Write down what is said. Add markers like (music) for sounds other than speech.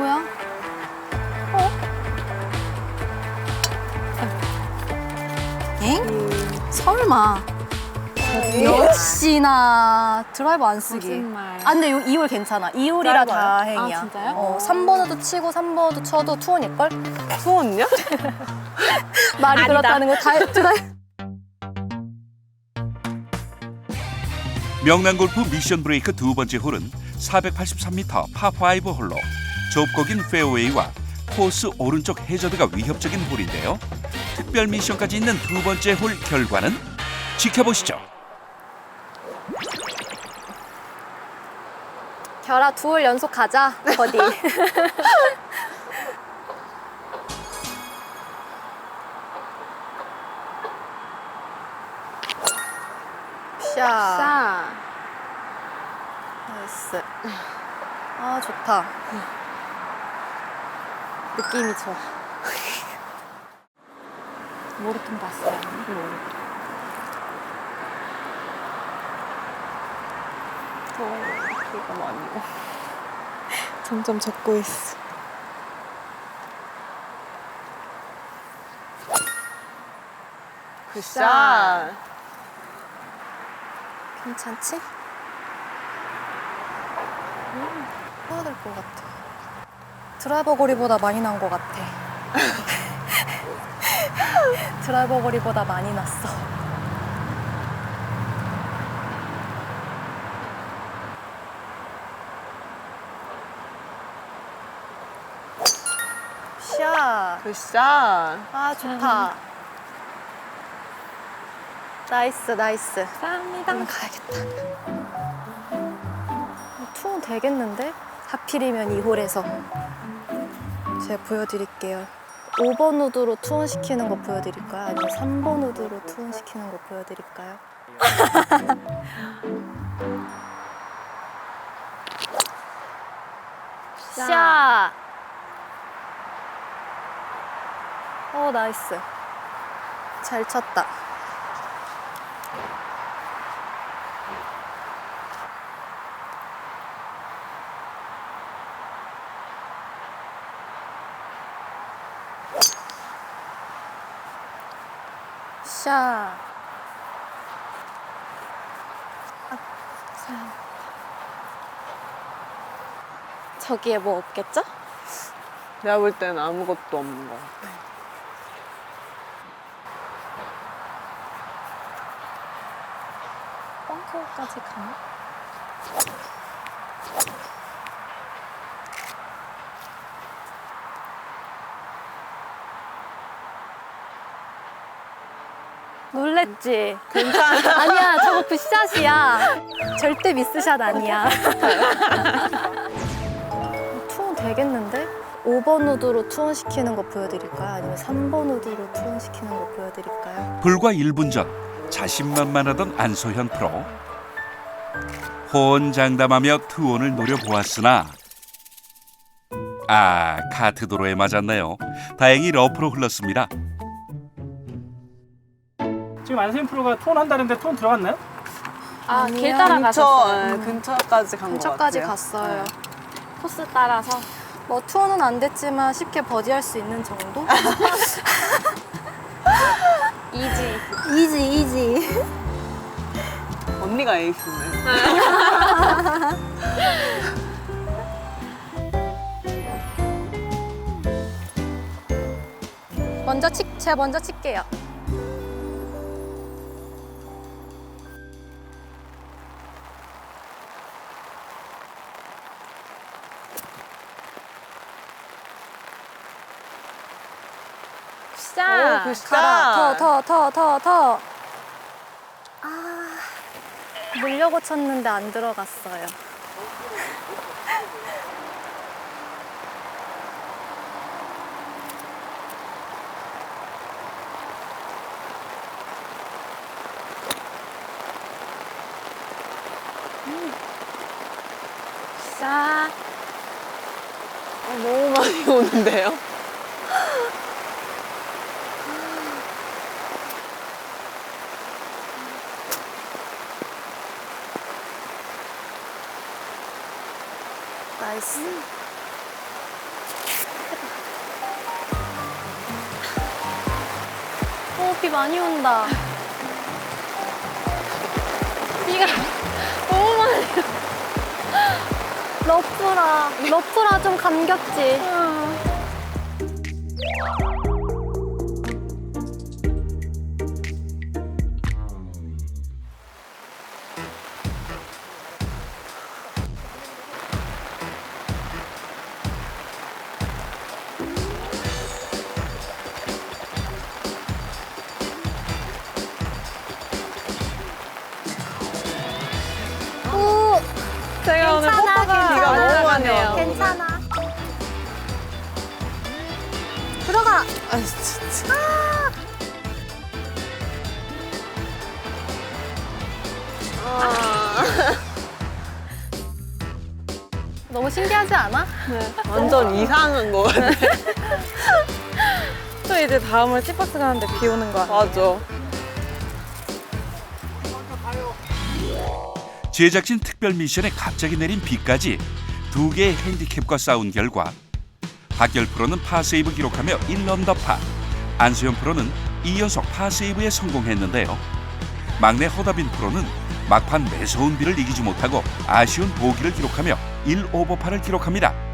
뭐야? 어? 엥? 설마. 역시나 드라이버 안 쓰기. 거짓말. 아 근데 요 2홀 괜찮아. 2홀이라 드라이버요? 다행이야. 아, 진짜요? 어, 3번으로 치고 3번으로 쳐도 투혼일 걸? 수원요? (laughs) 말이 아니다. 그렇다는 거 다, 드라이 명랑 골프 미션 브레이크 두 번째 홀은 483m 파5 홀로 좁고 긴 페어웨이와 코스 오른쪽 해저드가 위협적인 홀인데요. 특별 미션까지 있는 두 번째 홀 결과는 지켜보시죠. 결아 두 홀 연속 가자. 버디. (laughs) 샤. 싸. 나이스. 아 좋다. 느낌이 좋아. 모르통 봤어요. 어, 비가 많이 와. 점점 젖고 있어. 굿샷. 괜찮지? 음, 해야 될 것 같아. 드라이버 거리보다 많이 난 것 같아. (laughs) 드라이버 거리보다 많이 났어. 샷. 굿샷. 아 좋다. 나이스 나이스. 감사합니다. 얼른 가야겠다. 투혼 되겠는데? 하필이면 이 홀에서. 제가 보여드릴게요. 5번 우드로 투혼 시키는 거 보여드릴까요? 아니면 3번 우드로 투혼 시키는 거 보여드릴까요? (laughs) 샷! 어, 나이스. 잘 쳤다. 샤. 저기에 뭐 없겠죠? 내가 볼 때는 아무것도 없는 것 같아. 벙커까지 가나? 놀랬지? 괜찮아. (laughs) 아니야, 저거 굿샷이야. 절대 미스샷 아니야. (laughs) 투혼 되겠는데? 5번 우드로 투혼 시키는 거 보여드릴까요? 아니면 3번 우드로 투혼 시키는 거 보여드릴까요? 불과 1분 전 자신만만하던 안소현 프로 호언장담하며 투혼을 노려보았으나 아 카트 도로에 맞았네요. 다행히 러프로 흘렀습니다. 지금 안세인 프로가 톤 한다는데 톤 들어갔나요? 아. 길 근처, 따라 가셨어요. 예, 근처까지 간것 같아요. 근처까지 갔어요. 코스 따라서. 뭐 투혼은 안 됐지만 쉽게 버디할 수 있는 정도? (laughs) 이지. 이지, 이지. 언니가 에이스네. 먼저 치, 제가 먼저 칠게요. 굿샷. 가라. 더, 더, 더, 더, 더. 아, 물려고 쳤는데 안 들어갔어요. 샷. 어, 너무 많이 오는데요? 나이스. 오, 비 많이 온다. 비가 너무 많이 와. 러프라. 러프라 좀 감겼지? 와서. 괜찮아. 들어가. 아 진짜. (laughs) 너무 신기하지 않아? 완전 이상한 거 같아. (laughs) 또 이제 다음은 시박스 가는데 비 오는 거 아니야? 맞아. 제작진 특별 미션에 갑자기 내린 비까지 두 개의 핸디캡과 싸운 결과 박결 프로는 파세이브 기록하며 1언더파 안수현 프로는 2연속 파세이브에 성공했는데요. 막내 허다빈 프로는 막판 매서운 비를 이기지 못하고 아쉬운 보기를 기록하며 1오버파를 기록합니다.